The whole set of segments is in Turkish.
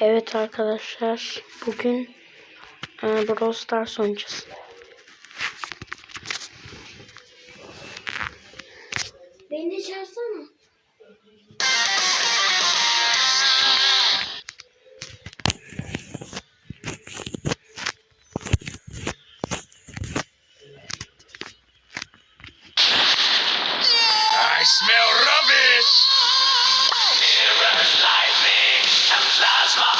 Evet arkadaşlar bugün e, Brawl Stars oynayacağız. Beni de çağırsana. I smell rubbish.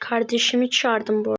Kardeşimi çağırdım bu